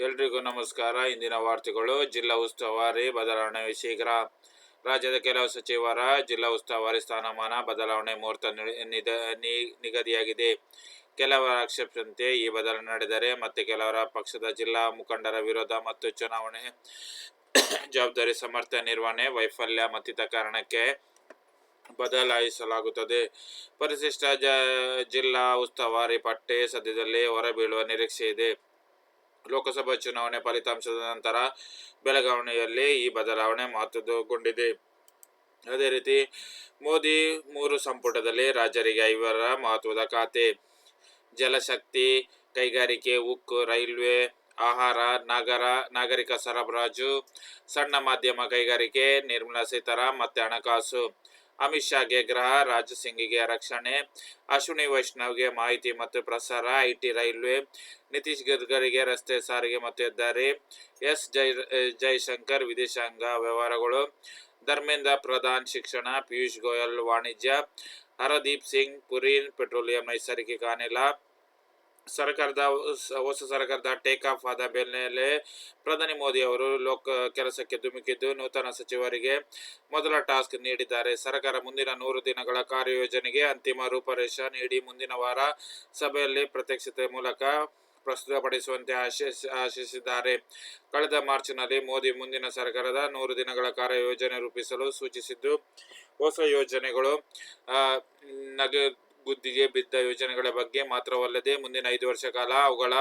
ಎಲ್ರಿಗೂ ನಮಸ್ಕಾರ. ಇಂದಿನ ವಾರ್ತೆಗಳು, ಜಿಲ್ಲಾ ಉಸ್ತುವಾರಿ ಬದಲಾವಣೆ ಶೀಘ್ರ. ರಾಜ್ಯದ ಕೆಲವು ಸಚಿವರ ಜಿಲ್ಲಾ ಉಸ್ತುವಾರಿ ಸ್ಥಾನಮಾನ ಬದಲಾವಣೆ ಮುಹೂರ್ತ ನಿಗದಿಯಾಗಿದೆ. ಕೆಲವರ ಆಕ್ಷೇಪದಂತೆ ಈ ಬದಲಾವಣೆ ನಡೆದರೆ ಮತ್ತೆ ಕೆಲವರ ಪಕ್ಷದ ಜಿಲ್ಲಾ ಮುಖಂಡರ ವಿರೋಧ ಮತ್ತು ಚುನಾವಣೆ ಜವಾಬ್ದಾರಿ ಸಮರ್ಥ ನಿರ್ವಹಣೆ, ವೈಫಲ್ಯ ಮತ್ತಿತರ ಕಾರಣಕ್ಕೆ ಬದಲಾಯಿಸಲಾಗುತ್ತದೆ. ಪರಿಶಿಷ್ಟ ಜಿಲ್ಲಾ ಉಸ್ತುವಾರಿ ಪಟ್ಟಿ ಸದ್ಯದಲ್ಲೇ ಹೊರಬೀಳುವ ನಿರೀಕ್ಷೆ ಇದೆ. ಲೋಕಸಭಾ ಚುನಾವಣೆ ಫಲಿತಾಂಶದ ನಂತರ ಬೆಳಗಾವಣೆಯಲ್ಲಿ ಈ ಬದಲಾವಣೆ ಮಹತ್ವದಗೊಂಡಿದೆ ಅದೇ ರೀತಿ ಮೋದಿ ಮೂರು ಸಂಪುಟದಲ್ಲಿ ರಾಜರಿಗೆ ಐವರ ಮಹತ್ವದ ಖಾತೆ. ಜಲಶಕ್ತಿ, ಕೈಗಾರಿಕೆ, ಉಕ್ಕು, ರೈಲ್ವೆ, ಆಹಾರ, ನಗರ, ನಾಗರಿಕ ಸರಬರಾಜು, ಸಣ್ಣ ಮಾಧ್ಯಮ ಕೈಗಾರಿಕೆ, ನಿರ್ಮಲಾ ಸೀತಾರಾಮ್ ಮತ್ತೆ ಹಣಕಾಸು. ಅಮಿತ್ ಶಾಗೆ ಗೃಹ ರಾಜ್ ಸಿಂಗಿಗೆ ರಕ್ಷಣೆ, ಅಶ್ವಿನಿ ವೈಷ್ಣವ್ಗೆ ಮಾಹಿತಿ ಮತ್ತು ಪ್ರಸಾರ, ಐಟಿ ರೈಲ್ವೆ, ನಿತೀಶ್ ಗಡ್ಕರಿಗೆ ರಸ್ತೆ ಸಾರಿಗೆ ಮತ್ತು ಹೆದ್ದಾರಿ, ಎಸ್ ಜೈ, ಜೈಶಂಕರ್ ವಿದೇಶಾಂಗ ವ್ಯವಹಾರಗಳು, ಧರ್ಮೇಂದ್ರ ಪ್ರಧಾನ್ ಶಿಕ್ಷಣ, ಪಿಯೂಷ್ ಗೋಯಲ್ ವಾಣಿಜ್ಯ, ಹರದೀಪ್ ಸಿಂಗ್, ಪುರಿ ಪೆಟ್ರೋಲಿಯಂ ನೈಸರ್ಗಿಕ ಅನಿಲ ಸರ್ಕಾರದ ಹೊಸ- ಸರ್ಕಾರದ ಟೇಕ್ ಆಫ್ ಆದ ಬೆನ್ನಲ್ಲೇ ಪ್ರಧಾನಿ ಮೋದಿ ಅವರು ಲೋಕ ಕೆಲಸಕ್ಕೆ ಧುಮುಕಿದ್ದು ನೂತನ ಸಚಿವರಿಗೆ ಮೊದಲ ಟಾಸ್ಕ್ ನೀಡಿದ್ದಾರೆ. ಸರ್ಕಾರ ಮುಂದಿನ ನೂರು ದಿನಗಳ ಕಾರ್ಯಯೋಜನೆಗೆ ಅಂತಿಮ ರೂಪರೇಷ ನೀಡಿ ಮುಂದಿನ ವಾರ ಸಭೆಯಲ್ಲಿ ಪ್ರತ್ಯಕ್ಷತೆ ಮೂಲಕ ಪ್ರಸ್ತುತಪಡಿಸುವಂತೆ ಆಶಿಸ್ ಆಶಿಸಿದ್ದಾರೆ. ಕಳೆದ ಮಾರ್ಚ್ನಲ್ಲಿ ಮೋದಿ ಮುಂದಿನ ಸರ್ಕಾರದ ನೂರು ದಿನಗಳ ಕಾರ್ಯಯೋಜನೆ ರೂಪಿಸಲು ಸೂಚಿಸಿದ್ದು ಹೊಸ ಯೋಜನೆಗಳು ಆ, ನಗಬುದ್ದಿಗೆ ಬಿದ್ದ ಯೋಜನೆಗಳ ಬಗ್ಗೆ ಮಾತ್ರವಲ್ಲದೆ ಮುಂದಿನ ಐದು ವರ್ಷ ಕಾಲ ಅವುಗಳ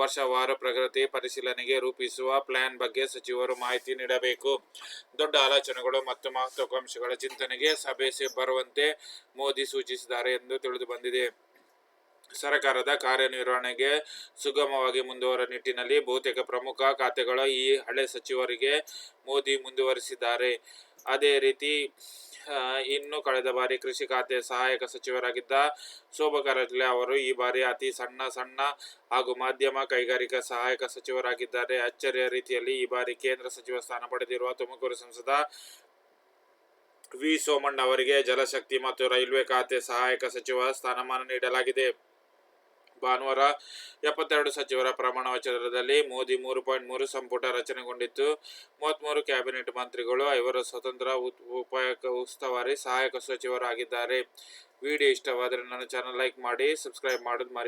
ವರ್ಷವಾರು ಪ್ರಗತಿ ಪರಿಶೀಲನೆಗೆ ರೂಪಿಸುವ ಪ್ಲಾನ್ ಬಗ್ಗೆ ಸಚಿವರು ಮಾಹಿತಿ ನೀಡಬೇಕು. ದೊಡ್ಡ ಆಲೋಚನೆಗಳು ಮತ್ತು ಮಹತ್ವಾಕಾಂಕ್ಷೆಗಳ ಚಿಂತನೆಗೆ ಸಭೆ ಬರುವಂತೆ ಮೋದಿ ಸೂಚಿಸಿದ್ದಾರೆ ಎಂದು ತಿಳಿದು ಬಂದಿದೆ. ಸರ್ಕಾರದ ಕಾರ್ಯನಿರ್ವಹಣೆಗೆ ಸುಗಮವಾಗಿ ಮುಂದುವರ ನಿಟ್ಟಿನಲ್ಲಿ ಬಹುತೇಕ ಪ್ರಮುಖ ಖಾತೆಗಳ ಈ ಹಳೆ ಸಚಿವರಿಗೆ ಮೋದಿ ಮುಂದುವರಿಸಿದ್ದಾರೆ. ಅದೇ ರೀತಿ ಇನ್ನು ಕಳೆದ ಬಾರಿ ಕೃಷಿ ಖಾತೆ ಸಹಾಯಕ ಸಚಿವರಾಗಿದ್ದ ಶೋಭಾ ಕರಂದ್ಲಾಜೆ ಅವರು ಈ ಬಾರಿ ಅತಿ ಸಣ್ಣ ಸಣ್ಣ ಹಾಗೂ ಮಾಧ್ಯಮ ಕೈಗಾರಿಕಾ ಸಹಾಯಕ ಸಚಿವರಾಗಿದ್ದಾರೆ. ಅಚ್ಚರಿಯ ರೀತಿಯಲ್ಲಿ ಈ ಬಾರಿ ಕೇಂದ್ರ ಸಚಿವ ಸ್ಥಾನ ಪಡೆದಿರುವ ತುಮಕೂರು ಸಂಸದ ವಿ ಸೋಮಣ್ಣ ಅವರಿಗೆ ಜಲಶಕ್ತಿ ಮತ್ತು ರೈಲ್ವೆ ಖಾತೆ ಸಹಾಯಕ ಸಚಿವ ಸ್ಥಾನಮಾನ ನೀಡಲಾಗಿದೆ. ಭಾನುವಾರ ಎಪ್ಪತ್ತೆರಡು ಸಚಿವರ ಪ್ರಮಾಣ ವಚನದಲ್ಲಿ ಮೋದಿ ಮೂರು ಪಾಯಿಂಟ್ ಮೂರು ಸಂಪುಟ ರಚನೆಗೊಂಡಿತ್ತು. ಮೂವತ್ತ್ಮೂರು ಕ್ಯಾಬಿನೆಟ್ ಮಂತ್ರಿಗಳು ಐವರು ಸ್ವತಂತ್ರ ಉಪಾಯಕ ಉಪ ಉಸ್ತುವಾರಿ ಸಹಾಯಕ ಸಚಿವರಾಗಿದ್ದಾರೆ. ವಿಡಿಯೋ ಇಷ್ಟವಾದರೆ ನನ್ನ ಚಾನಲ್ ಲೈಕ್ ಮಾಡಿ ಸಬ್ಸ್ಕ್ರೈಬ್ ಮಾಡೋದು ಮರಿ